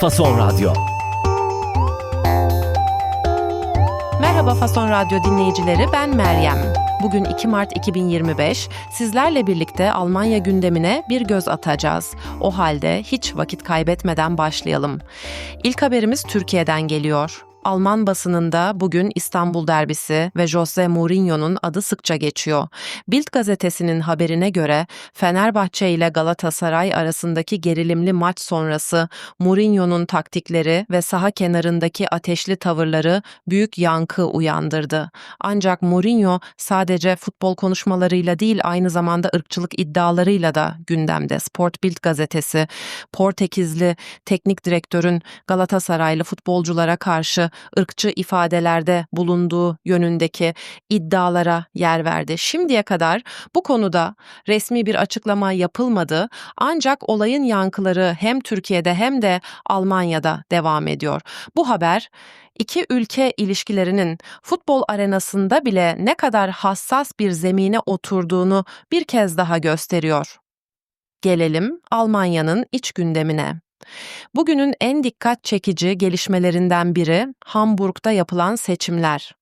Fason Radyo. Merhaba Fason Radyo dinleyicileri ben Meryem. Bugün 2 Mart 2025 sizlerle birlikte Almanya gündemine bir göz atacağız. O halde hiç vakit kaybetmeden başlayalım. İlk haberimiz Türkiye'den geliyor. Alman basınında bugün İstanbul derbisi ve Jose Mourinho'nun adı sıkça geçiyor. Bild gazetesinin haberine göre Fenerbahçe ile Galatasaray arasındaki gerilimli maç sonrası Mourinho'nun taktikleri ve saha kenarındaki ateşli tavırları büyük yankı uyandırdı. Ancak Mourinho sadece futbol konuşmalarıyla değil aynı zamanda ırkçılık iddialarıyla da gündemde. Sport Bild gazetesi Portekizli teknik direktörün Galatasaraylı futbolculara karşı ırkçı ifadelerde bulunduğu yönündeki iddialara yer verdi. Şimdiye kadar bu konuda resmi bir açıklama yapılmadı ancak olayın yankıları hem Türkiye'de hem de Almanya'da devam ediyor. Bu haber iki ülke ilişkilerinin futbol arenasında bile ne kadar hassas bir zemine oturduğunu bir kez daha gösteriyor. Gelelim Almanya'nın iç gündemine. Bugünün en dikkat çekici gelişmelerinden biri Hamburg'da yapılan seçimler.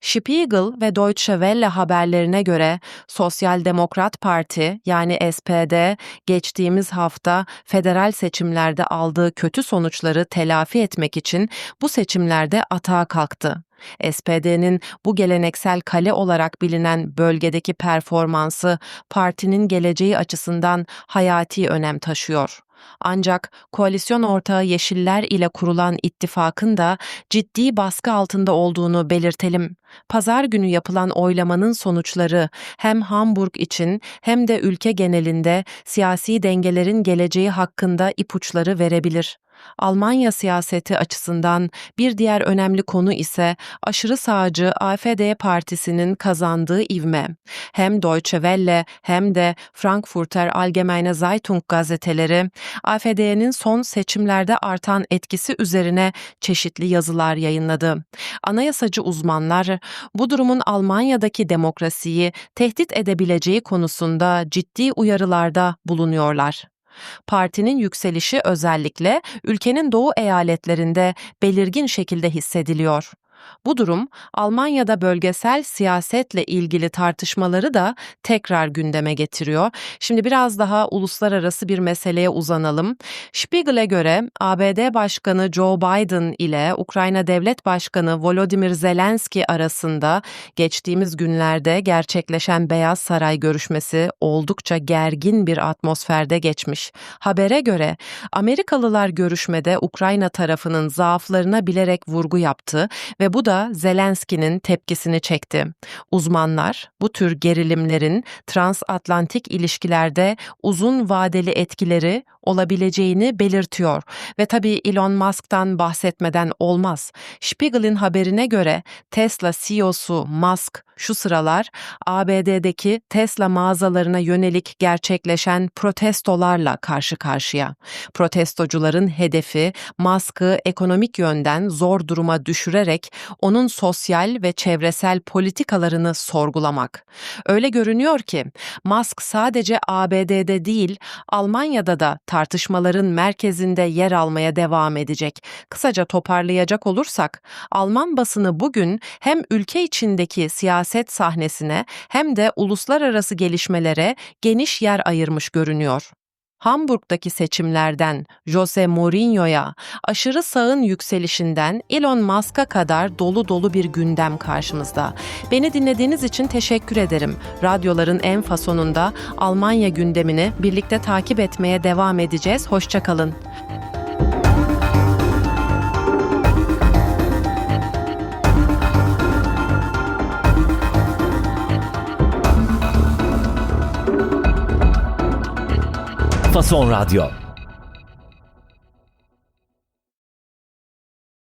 Spiegel ve Deutsche Welle haberlerine göre Sosyal Demokrat Parti yani SPD geçtiğimiz hafta federal seçimlerde aldığı kötü sonuçları telafi etmek için bu seçimlerde atağa kalktı. SPD'nin bu geleneksel kale olarak bilinen bölgedeki performansı partinin geleceği açısından hayati önem taşıyor. Ancak koalisyon ortağı Yeşiller ile kurulan ittifakın da ciddi baskı altında olduğunu belirtelim. Pazar günü yapılan oylamanın sonuçları hem Hamburg için hem de ülke genelinde siyasi dengelerin geleceği hakkında ipuçları verebilir. Almanya siyaseti açısından bir diğer önemli konu ise aşırı sağcı AfD partisinin kazandığı ivme. Hem Deutsche Welle hem de Frankfurter Allgemeine Zeitung gazeteleri AfD'nin son seçimlerde artan etkisi üzerine çeşitli yazılar yayınladı. Anayasacı uzmanlar bu durumun Almanya'daki demokrasiyi tehdit edebileceği konusunda ciddi uyarılarda bulunuyorlar. Partinin yükselişi özellikle ülkenin doğu eyaletlerinde belirgin şekilde hissediliyor. Bu durum Almanya'da bölgesel siyasetle ilgili tartışmaları da tekrar gündeme getiriyor. Şimdi biraz daha uluslararası bir meseleye uzanalım. Spiegel'e göre ABD Başkanı Joe Biden ile Ukrayna Devlet Başkanı Volodymyr Zelenski arasında geçtiğimiz günlerde gerçekleşen Beyaz Saray görüşmesi oldukça gergin bir atmosferde geçmiş. Habere göre Amerikalılar görüşmede Ukrayna tarafının zaaflarına bilerek vurgu yaptı ve bu da Zelenski'nin tepkisini çekti. Uzmanlar bu tür gerilimlerin transatlantik ilişkilerde uzun vadeli etkileri olabileceğini belirtiyor ve tabii Elon Musk'tan bahsetmeden olmaz. Spiegel'in haberine göre Tesla CEO'su Musk şu sıralar ABD'deki Tesla mağazalarına yönelik gerçekleşen protestolarla karşı karşıya. Protestocuların hedefi Musk'ı ekonomik yönden zor duruma düşürerek onun sosyal ve çevresel politikalarını sorgulamak. Öyle görünüyor ki Musk sadece ABD'de değil Almanya'da da tartışmaların merkezinde yer almaya devam edecek. Kısaca toparlayacak olursak Alman basını bugün hem ülke içindeki siyaset sahnesine hem de uluslararası gelişmelere geniş yer ayırmış görünüyor. Hamburg'daki seçimlerden Jose Mourinho'ya, aşırı sağın yükselişinden Elon Musk'a kadar dolu dolu bir gündem karşımızda. Beni dinlediğiniz için teşekkür ederim. Radyoların en fasonunda Almanya gündemini birlikte takip etmeye devam edeceğiz. Hoşçakalın. Fason Radyo.